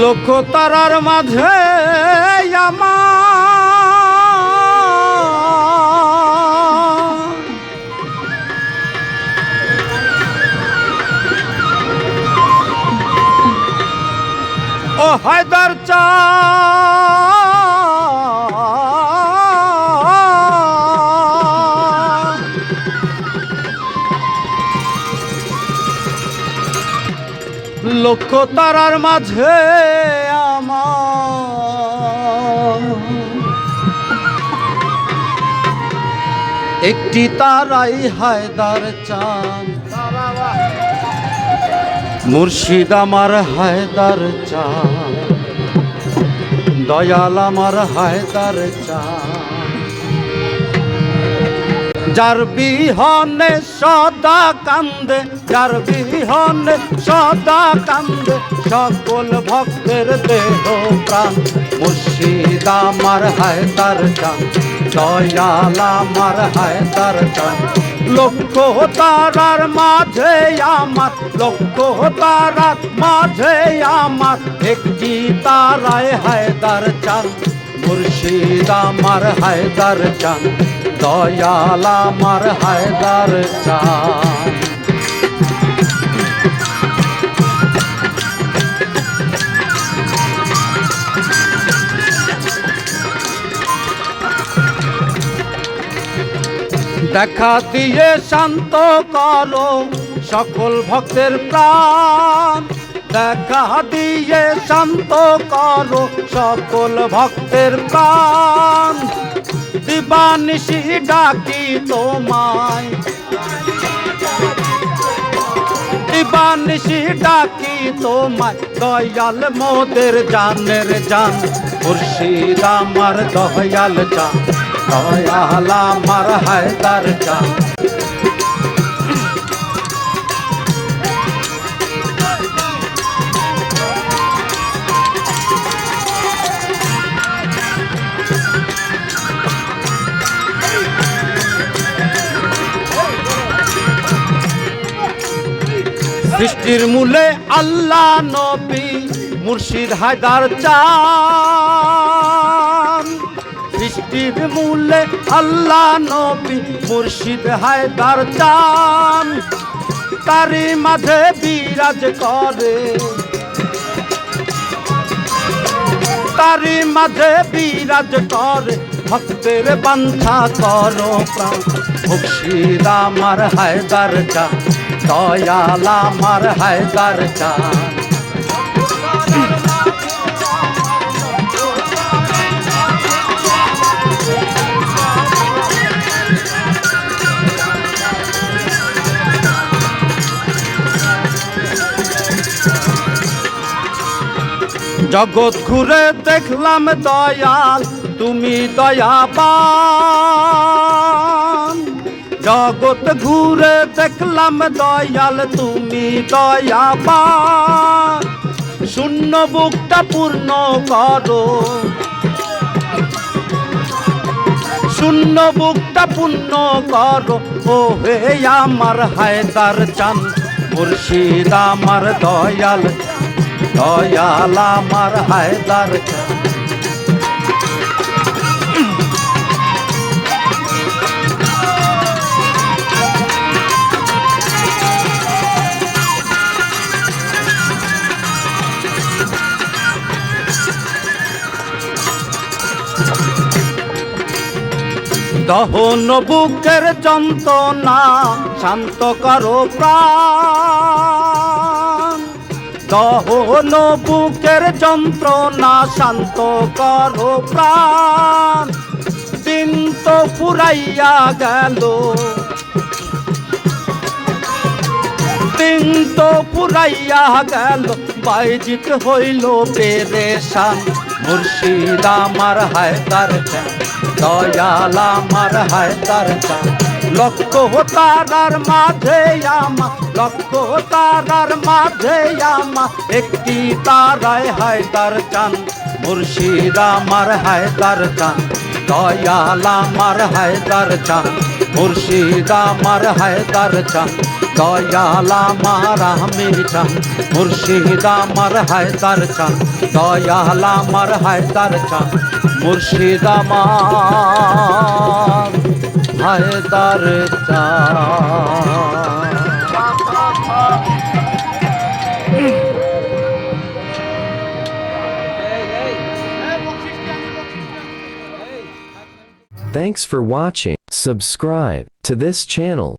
লক্ষ তারার মাঝে আমার ও হায়দার চা লক্ষ তারার মাঝে আমার। একটি তারাই হায়দার চান। মুর্শিদ আমার হায়দার চান। দয়াল আমার হায়দার চান। যার বিহনে সদা কান্দে, যার বিহনে সদা কান্দে, সকল ভক্তের দেহ প্রাণ। মুর্শিদ আমার হায়দার চান, দয়াল আমার হায়দার চান। লক্ষ তারার মাঝে আমার, লক্ষ তারার মাঝে আমার, একটি তারায় হায়দার চান। মুর্শিদ আমার হায়দার চান। দয়াল আমার হায়দার চান। দেখা দিয়ে শান্ত করো সকল ভক্তের প্রাণ। দেখা দিয়ে শান্ত করো সকল ভক্তের প্রাণ। দিবানিশি ডাকি তোমায়। দিবানিশি ডাকি তোমায়, দয়াল মোদের জানের জান। মুর্শিদ আমার দয়াল জান, দয়াল আমার হায়দার জান। সৃষ্টির মূলে আল্লাহ নবী মুর্শিদ হায়দার চান। সৃষ্টির মূলে আল্লাহ নবী মুর্শিদ হায়দার চান। তারি মাঝে বিরাজ করে। তারি মাঝে বিরাজ করে। ভক্তের বান্ধা করো প্রাণ। মুর্শিদ আমার হায়দার চান। দয়াল আমার হায়দার চান। জগৎ ঘুরে দেখলাম দয়াল তুমি দয়াবান। জগৎ ঘুরে দেখলাম দয়াল, তুমি দয়াবান শূন্য বুকটা পূর্ণ করো। শূন্য বুকটা পূর্ণ করো। ও হে আমার হায়দার চান, মুর্শিদ আমার দয়াল দয়াল আমার হায়দার দহন বুকের যন্ত্রণা শান্ত করো প্রাণ। দহন বুকের যন্ত্রণা শান্ত করো প্রাণ। দিন তো ফুরাইয়া গেল। দিন তো ফুরাইয়া গেল। বাইজিত হইল পেরেশান। মুর্শিদ আমার হায়দার চান দয়াল আমার হায়দার চান লক্ষ তারার মাঝে আমা, লক্ষ তারার মাঝে আমা, একটি তারায় হায়দার চান মুর্শিদ আমার হায়দার চান দয়াল আমার হায়দার চান মুর্শিদ আমার হায়দার চান, দয়াল আমার আমির চান। মুর্শিদ আমার হায়দার চান, দয়াল আমার হায়দার চান। মুর্শিদ আমার হায়দার চান। Thanks for watching. Subscribe to this channel